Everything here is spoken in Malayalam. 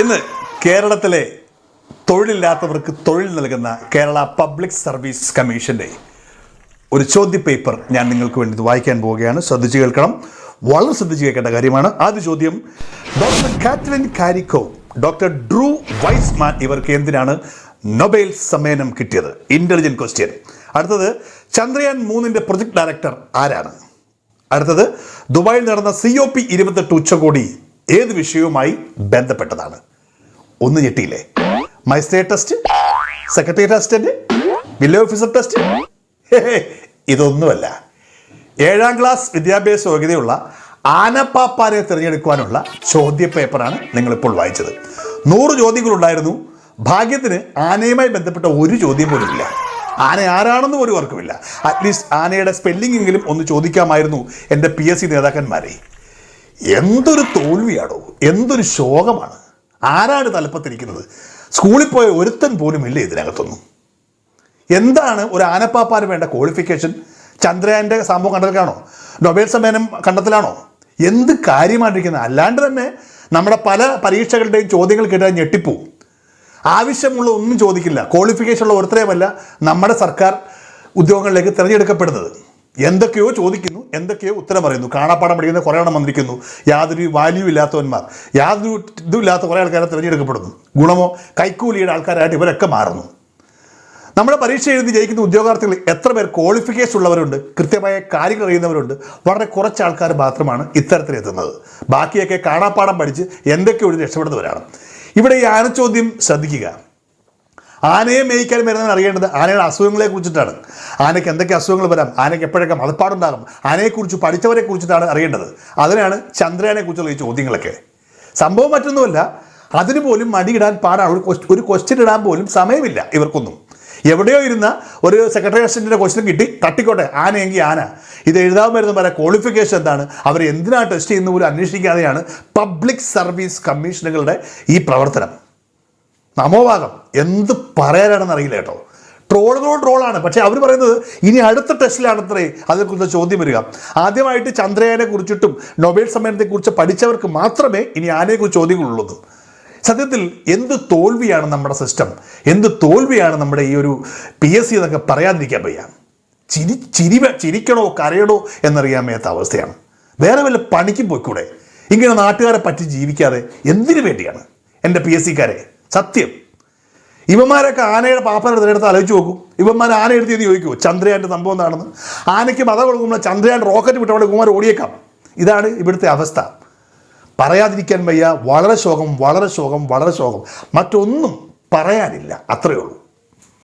ഇന്ന് കേരളത്തിലെ തൊഴിലില്ലാത്തവർക്ക് തൊഴിൽ നൽകുന്ന കേരള പബ്ലിക് സർവീസ് കമ്മീഷന്റെ ഒരു ചോദ്യ പേപ്പർ ഞാൻ നിങ്ങൾക്ക് വേണ്ടി വായിക്കാൻ പോവുകയാണ്. ശ്രദ്ധിച്ചു കേൾക്കണം. വളരെ ശ്രദ്ധിച്ചു കേൾക്കേണ്ട കാര്യമാണ്. ആദ്യ ചോദ്യം doctor Katalin Kariko doctor Drew Weissman ഇവർക്ക് എന്തിനാണ് നൊബേൽ സമ്മേനം കിട്ടിയത്? ഇന്റലിജന്റ് ക്വസ്റ്റ്യൻ അടുത്തത് ചന്ദ്രയാൻ മൂന്നിന്റെ പ്രൊജക്ട് ഡയറക്ടർ ആരാണ്? അടുത്തത് ദുബായിൽ നടന്ന സി ഒ പി ഇരുപത്തെട്ട് ഉച്ചകോടി ഏത് വിഷയവുമായി ബന്ധപ്പെട്ടതാണ്? ഒന്ന് ഞെട്ടിയില്ലേ? Magistrate test secretary assistant village officer test? ഇതൊന്നുമല്ല. ഏഴാം ക്ലാസ് വിദ്യാഭ്യാസ യോഗ്യതയുള്ള ആനപ്പാപ്പാരെ തിരഞ്ഞെടുക്കുവാനുള്ള ചോദ്യ പേപ്പറാണ് നിങ്ങളിപ്പോൾ വായിച്ചത്. നൂറ് ചോദ്യങ്ങളുണ്ടായിരുന്നു. ഭാഗ്യത്തിന് ആനയുമായി ബന്ധപ്പെട്ട ഒരു ചോദ്യം പോലും ഇല്ല. ആന ആരാണെന്ന് പോലും ഓർക്കുമില്ല അറ്റ്ലീസ്റ്റ് ആനയുടെ സ്പെല്ലിംഗ് എങ്കിലും ഒന്ന് ചോദിക്കാമായിരുന്നു എന്റെ പി എസ് സി നേതാക്കന്മാരെ. എന്തൊരു തോൽവിയാണോ എന്തൊരു ശോകമാണ്. ആരാണ് തലപ്പത്തിരിക്കുന്നത്? സ്കൂളിൽ പോയ ഒരുത്തൻ പോലും ഇല്ല ഇതിനകത്തൊന്നും. എന്താണ് ഒരു ആനപ്പാപ്പാന് വേണ്ട ക്വാളിഫിക്കേഷൻ ചന്ദ്രയാന്റെ സംഭവം കണ്ടതിലാണോ? നൊബേൽ സമ്മേനം കണ്ടെത്തലാണോ എന്ത് കാര്യമായിട്ടിരിക്കുന്നത്? അല്ലാണ്ട് തന്നെ നമ്മുടെ പല പരീക്ഷകളുടെയും ചോദ്യങ്ങൾ കേട്ടാൽ ഞെട്ടിപ്പോവും ആവശ്യമുള്ള ഒന്നും ചോദിക്കില്ല. ക്വാളിഫിക്കേഷൻ ഉള്ള ഒരുത്തരെയുമല്ല നമ്മുടെ സർക്കാർ ഉദ്യോഗങ്ങളിലേക്ക് തിരഞ്ഞെടുക്കപ്പെടുന്നത്. എന്തൊക്കെയോ ചോദിക്കുന്നു എന്തൊക്കെയോ ഉത്തരം പറയുന്നു. കാണാപ്പാടം പഠിക്കുന്ന കുറേ എണ്ണം വന്നിരിക്കുന്നു യാതൊരു വാല്യൂ ഇല്ലാത്തവന്മാർ. യാതൊരു ഇതും ഇല്ലാത്ത കുറേ ആൾക്കാരെ തിരഞ്ഞെടുക്കപ്പെടുന്നു. ഗുണമോ? കൈക്കൂലിയുടെ ആൾക്കാരായിട്ട് ഇവരൊക്കെ മാറുന്നു. നമ്മുടെ പരീക്ഷ എഴുതി ജയിക്കുന്ന ഉദ്യോഗാർത്ഥികൾ എത്ര പേർ ക്വാളിഫിക്കേഷൻ ഉള്ളവരുണ്ട്? കൃത്യമായ കാര്യങ്ങൾ അറിയുന്നവരുണ്ട്. വളരെ കുറച്ച് ആൾക്കാർ മാത്രമാണ് ഇത്തരത്തിലെത്തുന്നത് ബാക്കിയൊക്കെ കാണാപ്പാടം പഠിച്ച് എന്തൊക്കെ ഒഴിഞ്ഞ് രക്ഷപ്പെടുന്നവരാണ്. ഇവിടെ ഈ ആനച്ചോദ്യം ശ്രദ്ധിക്കുക. ആനയെ മേയിക്കാൻ വരുന്നവൻ അറിയേണ്ടത് ആനയുടെ അസുഖങ്ങളെ കുറിച്ചിട്ടാണ്. ആനയ്ക്ക് എന്തൊക്കെ അസുഖങ്ങൾ വരാം? ആനയ്ക്ക് എപ്പോഴൊക്കെ മതപ്പാടുണ്ടാകും? ആനയെക്കുറിച്ച് പഠിച്ചവരെ കുറിച്ചിട്ടാണ് അറിയേണ്ടത്. അതിനാണ് ചന്ദ്രയാനെ കുറിച്ചുള്ള ഈ ചോദ്യങ്ങളൊക്കെ. സംഭവം മറ്റൊന്നുമല്ല. അതിന് പോലും മടിയിടാൻ പാടാണ്. ഒരു ഒരു ക്വസ്റ്റ്യൻ ഇടാൻ പോലും സമയമില്ല ഇവർക്കൊന്നും. എവിടെയോ ഇരുന്ന ഒരു സെക്രട്ടറി അസിസ്റ്റന്റിന്റെ ക്വസ്റ്റ്യൻ കിട്ടി. തട്ടിക്കോട്ടെ ആനയെങ്കിൽ ആന. ഇത് എഴുതാൻ വരുന്ന പല ക്വാളിഫിക്കേഷൻ എന്താണ്? അവർ എന്തിനാണ് ടെസ്റ്റ് ചെയ്യുന്ന പോലും അന്വേഷിക്കാതെയാണ് പബ്ലിക് സർവീസ് കമ്മീഷനുകളുടെ ഈ പ്രവർത്തനം. നമോഭാഗം എന്ത് പറയാനാണെന്ന് അറിയില്ല കേട്ടോ. ട്രോളുകളോട് ട്രോളാണ്. പക്ഷേ അവർ പറയുന്നത് ഇനി അടുത്ത ടെസ്റ്റിലാണത്രേ അത്രേ അതേക്കുറിച്ച് ചോദ്യം വരിക. ആദ്യമായിട്ട് ചന്ദ്രയാനെ കുറിച്ചിട്ടും നൊബേൽ സമ്മേളനത്തെക്കുറിച്ച് പഠിച്ചവർക്ക് മാത്രമേ ഇനി ആനയെക്കുറിച്ച് ചോദ്യങ്ങളുള്ളൂ. സത്യത്തിൽ എന്ത് തോൽവിയാണ് നമ്മുടെ സിസ്റ്റം? എന്ത് തോൽവിയാണ് നമ്മുടെ ഈ ഒരു പി എസ് സി എന്നൊക്കെ പറയാതിരിക്കാൻ വയ്യ. ചിരി ചിരി ചിരിക്കണോ കരയണോ എന്നറിയാൻ മേത്ത അവസ്ഥയാണ്. വേറെ വല്ല പണിക്കും പോയിക്കൂടെ? ഇങ്ങനെ നാട്ടുകാരെ പറ്റി ജീവിക്കാതെ എന്തിനു വേണ്ടിയാണ്? എന്റെ പി എസ് സിക്കാരെ. സത്യം. ഇവന്മാരൊക്കെ ആനയുടെ പാപ്പനെ തിരഞ്ഞെടുത്ത് ആലോചിച്ച് നോക്കും. ഇവന്മാർ ആന എടുത്ത് ചോദിക്കുമോ ചന്ദ്രയാന്റെ സംഭവം എന്താണെന്ന്? ആനയ്ക്ക് മത കൊടുക്കുമ്പോൾ ചന്ദ്രയാൻ റോക്കറ്റ് വിട്ടവിടെ കുമാർ ഓടിയേക്കാം. ഇതാണ് ഇവിടുത്തെ അവസ്ഥ. പറയാതിരിക്കാൻ വയ്യ. വളരെ ശോകം വളരെ ശോകം വളരെ ശോകം. മറ്റൊന്നും പറയാനില്ല. അത്രയേ ഉള്ളൂ.